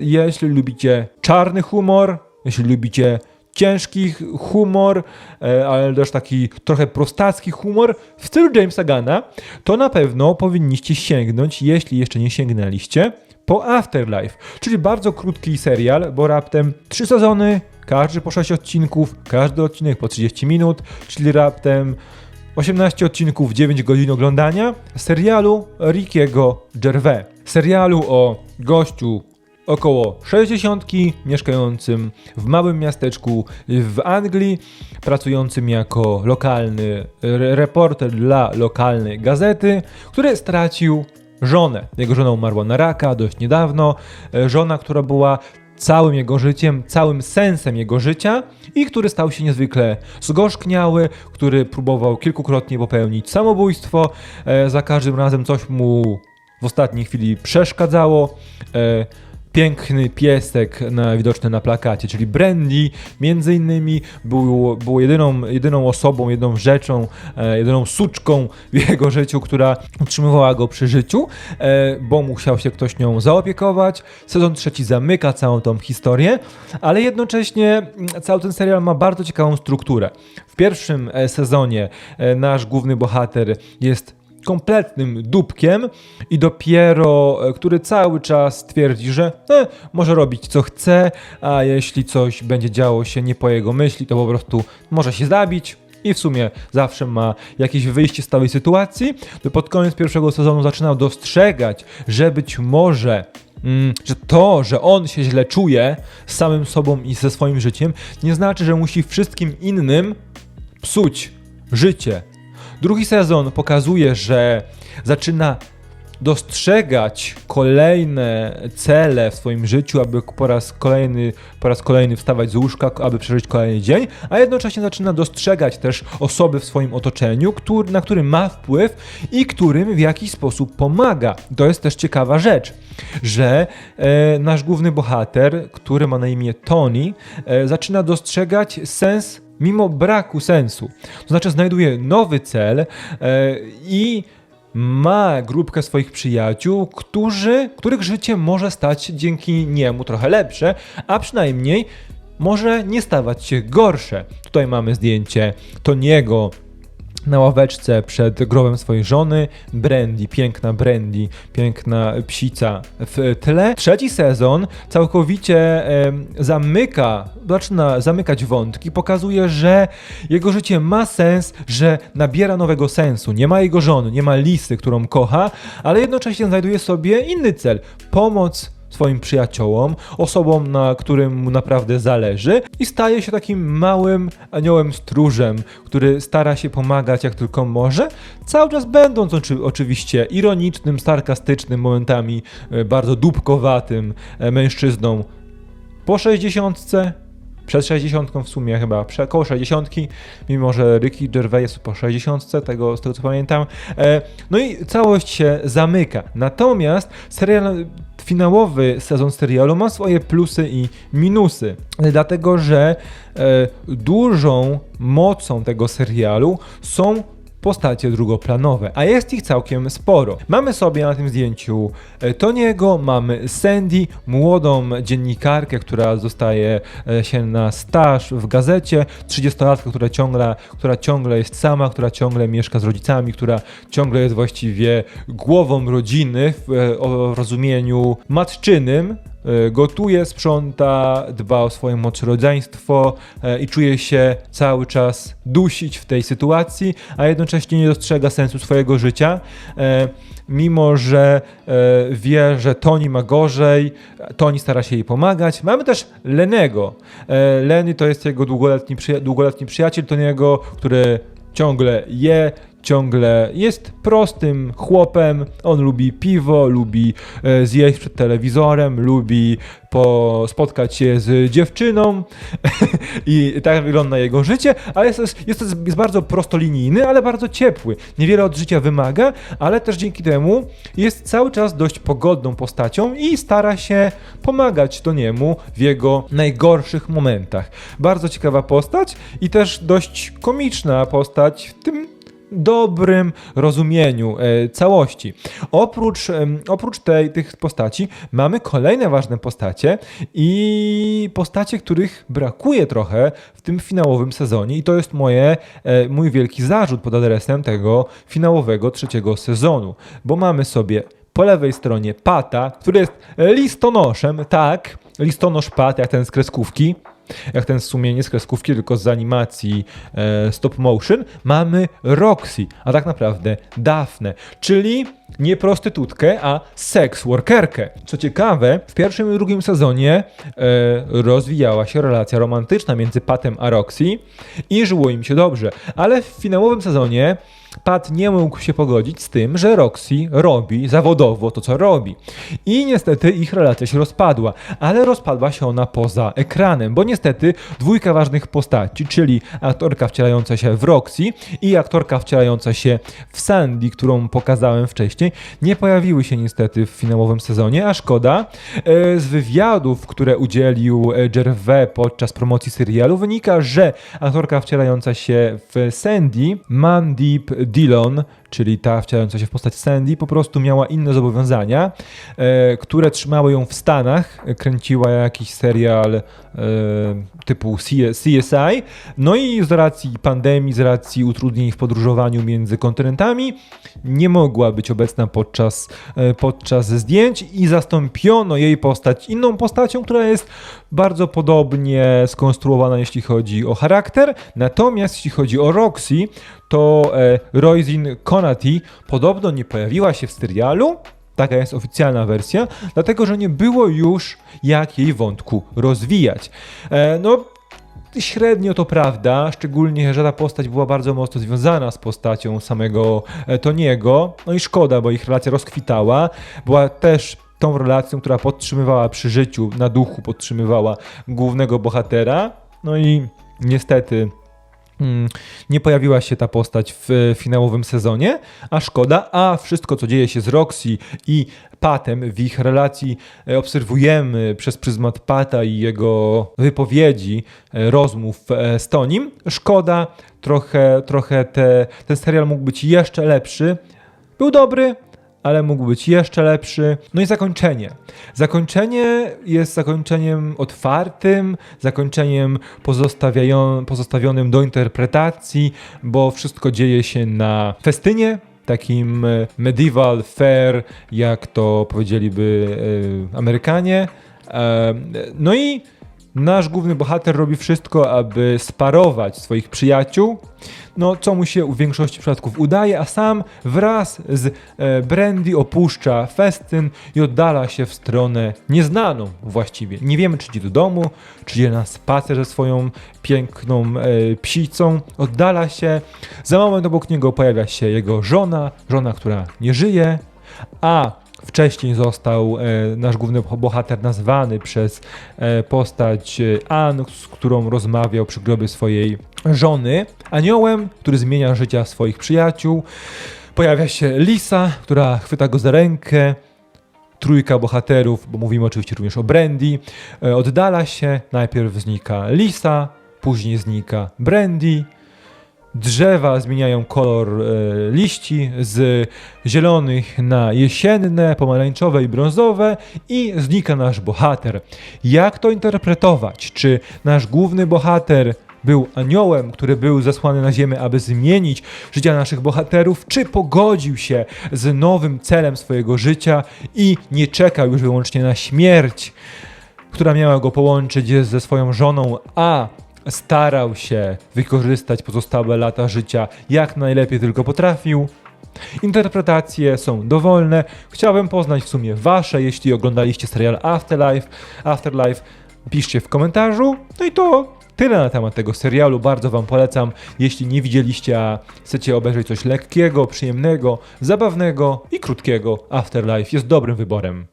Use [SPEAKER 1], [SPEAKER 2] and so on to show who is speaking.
[SPEAKER 1] Jeśli lubicie czarny humor, jeśli lubicie ciężki humor, e, ale też taki trochę prostacki humor w stylu Jamesa Gana, to na pewno powinniście sięgnąć, jeśli jeszcze nie sięgnęliście, po Afterlife, czyli bardzo krótki serial, bo raptem 3 sezony, każdy po 6 odcinków, każdy odcinek po 30 minut, czyli raptem 18 odcinków, 9 godzin oglądania serialu Rickiego Gervais. Serialu o gościu około 60, mieszkającym w małym miasteczku w Anglii, pracującym jako lokalny re- reporter dla lokalnej gazety, który stracił żonę. Jego żona umarła na raka dość niedawno. E, Żona, która była całym jego życiem, całym sensem jego życia i który stał się niezwykle zgorzkniały, który próbował kilkukrotnie popełnić samobójstwo. E, za każdym razem coś mu w ostatniej chwili przeszkadzało. Piękny piesek na, widoczny na plakacie, czyli Brandy między innymi był, był jedyną, jedyną osobą, jedyną rzeczą, e, jedyną suczką w jego życiu, która utrzymywała go przy życiu, e, bo musiał się ktoś nią zaopiekować. Sezon trzeci zamyka całą tą historię, ale jednocześnie mm, cały ten serial ma bardzo ciekawą strukturę. W pierwszym e, sezonie e, nasz główny bohater jest kompletnym dupkiem i dopiero, e, który cały czas twierdzi, że e, może robić co chce, a jeśli coś będzie działo się nie po jego myśli, to po prostu może się zabić. I w sumie zawsze ma jakieś wyjście z całej sytuacji. To pod koniec pierwszego sezonu zaczynał dostrzegać, że być może mm, że to, że on się źle czuje z samym sobą i ze swoim życiem, nie znaczy, że musi wszystkim innym psuć życie. Drugi sezon pokazuje, że zaczyna dostrzegać kolejne cele w swoim życiu, aby po raz kolejny, po raz kolejny wstawać z łóżka, aby przeżyć kolejny dzień, a jednocześnie zaczyna dostrzegać też osoby w swoim otoczeniu, który, na którym ma wpływ i którym w jakiś sposób pomaga. To jest też ciekawa rzecz, że e, nasz główny bohater, który ma na imię Tony, e, zaczyna dostrzegać sens mimo braku sensu. To znaczy znajduje nowy cel e, i ma grupkę swoich przyjaciół, którzy, których życie może stać dzięki niemu trochę lepsze, a przynajmniej może nie stawać się gorsze. Tutaj mamy zdjęcie Toniego na ławeczce przed grobem swojej żony, Brandy, piękna Brandy, piękna psica w tle. Trzeci sezon całkowicie em, zamyka, zaczyna zamykać wątki, pokazuje, że jego życie ma sens, że nabiera nowego sensu. Nie ma jego żony, nie ma Lisy, którą kocha, ale jednocześnie znajduje sobie inny cel. Pomoc swoim przyjaciołom, osobom, na którym mu naprawdę zależy i staje się takim małym aniołem stróżem, który stara się pomagać jak tylko może, cały czas będąc oczy, oczywiście ironicznym, sarkastycznym, momentami e, bardzo dupkowatym e, mężczyzną po 60. Przed 60 w sumie chyba, prze, koło 60, mimo że Ricky Gervais jest po 60, tego, z tego co pamiętam. E, no i całość się zamyka. Natomiast serial, finałowy sezon serialu ma swoje plusy i minusy, dlatego że e, dużą mocą tego serialu są postacie drugoplanowe, a jest ich całkiem sporo. Mamy sobie na tym zdjęciu e, Toniego, mamy Sandy, młodą dziennikarkę, która zostaje e, się na staż w gazecie, 30-latka, która ciągle, która ciągle jest sama, która ciągle mieszka z rodzicami, która ciągle jest właściwie głową rodziny w e, o rozumieniu matczynym, E, gotuje, sprząta, dba o swoje młodsze rodzeństwo e, i czuje się cały czas dusić w tej sytuacji, a jednocześnie nie dostrzega sensu swojego życia. e, Mimo, że e, wie, że Toni ma gorzej, Toni stara się jej pomagać. Mamy też Lenego. E, Lenny to jest jego długoletni, przyja- długoletni przyjaciel Toniego, który ciągle je, ciągle jest prostym chłopem. On lubi piwo, lubi e, zjeść przed telewizorem, lubi po, spotkać się z dziewczyną i tak wygląda jego życie, ale jest, jest, jest, jest bardzo prostolinijny, ale bardzo ciepły. Niewiele od życia wymaga, ale też dzięki temu jest cały czas dość pogodną postacią i stara się pomagać do niemu w jego najgorszych momentach. Bardzo ciekawa postać i też dość komiczna postać w tym dobrym rozumieniu e, całości. Oprócz, oprócz tej, tych postaci mamy kolejne ważne postacie i postacie, których brakuje trochę w tym finałowym sezonie i to jest moje, e, mój wielki zarzut pod adresem tego finałowego trzeciego sezonu, bo mamy sobie po lewej stronie Pata, który jest listonoszem, tak, listonosz Pat, jak ten z kreskówki, jak ten w sumie nie z kreskówki, tylko z animacji e, stop motion, mamy Roxy, a tak naprawdę Daphne, czyli nie prostytutkę, a sex workerkę. Co ciekawe, w pierwszym i drugim sezonie e, rozwijała się relacja romantyczna między Patem a Roxy i żyło im się dobrze, ale w finałowym sezonie Pat nie mógł się pogodzić z tym, że Roxy robi zawodowo to, co robi. I niestety ich relacja się rozpadła, ale rozpadła się ona poza ekranem, bo niestety dwójka ważnych postaci, czyli aktorka wcielająca się w Roxy i aktorka wcielająca się w Sandy, którą pokazałem wcześniej, nie pojawiły się niestety w finałowym sezonie, a szkoda. E, Z wywiadów, które udzielił e, Gervais podczas promocji serialu wynika, że aktorka wcielająca się w Sandy, Mandip Dillon, czyli ta wcielająca się w postać Sandy, po prostu miała inne zobowiązania, e, które trzymały ją w Stanach. Kręciła jakiś serial e, typu CSI. No i z racji pandemii, z racji utrudnień w podróżowaniu między kontynentami, nie mogła być obecna podczas, e, podczas zdjęć i zastąpiono jej postać inną postacią, która jest bardzo podobnie skonstruowana, jeśli chodzi o charakter. Natomiast jeśli chodzi o Roxy, to e, Roisin Conati podobno nie pojawiła się w serialu. Taka jest oficjalna wersja, dlatego że nie było już jak jej wątku rozwijać. E, no, Średnio to prawda, szczególnie, że ta postać była bardzo mocno związana z postacią samego e, Toniego. No i szkoda, bo ich relacja rozkwitała. Była też tą relacją, która podtrzymywała przy życiu, na duchu podtrzymywała głównego bohatera. No i niestety nie pojawiła się ta postać w e, finałowym sezonie, a szkoda, a wszystko co dzieje się z Roxy i Patem w ich relacji e, obserwujemy przez pryzmat Pata i jego wypowiedzi, e, rozmów z Tonim. Szkoda, trochę, trochę te, ten serial mógł być jeszcze lepszy. Był dobry, ale mógł być jeszcze lepszy. No i zakończenie. Zakończenie jest zakończeniem otwartym, zakończeniem pozostawionym do interpretacji, bo wszystko dzieje się na festynie. Takim e, medieval fair, jak to powiedzieliby e, Amerykanie. E, No i nasz główny bohater robi wszystko, aby sparować swoich przyjaciół, no co mu się w większości przypadków udaje, a sam wraz z e, Brandy opuszcza festyn i oddala się w stronę nieznaną właściwie. Nie wiemy, czy idzie do domu, czy idzie na spacer ze swoją piękną e, psicą. Oddala się. Za moment obok niego pojawia się jego żona, żona, która nie żyje, a Wcześniej został e, nasz główny bohater nazwany przez e, postać e, Ann, z którą rozmawiał przy grobie swojej żony, aniołem, który zmienia życia swoich przyjaciół. Pojawia się Lisa, która chwyta go za rękę. Trójka bohaterów, bo mówimy oczywiście również o Brandy, oddala się. Najpierw znika Lisa, później znika Brandy. Drzewa zmieniają kolor e, liści z zielonych na jesienne, pomarańczowe i brązowe i znika nasz bohater. Jak to interpretować? Czy nasz główny bohater był aniołem, który był zesłany na ziemię, aby zmienić życia naszych bohaterów, czy pogodził się z nowym celem swojego życia i nie czekał już wyłącznie na śmierć, która miała go połączyć ze swoją żoną, a starał się wykorzystać pozostałe lata życia jak najlepiej tylko potrafił. Interpretacje są dowolne. Chciałbym poznać w sumie wasze, jeśli oglądaliście serial Afterlife. Afterlife piszcie w komentarzu. No i to tyle na temat tego serialu. Bardzo wam polecam. Jeśli nie widzieliście, a chcecie obejrzeć coś lekkiego, przyjemnego, zabawnego i krótkiego, Afterlife jest dobrym wyborem.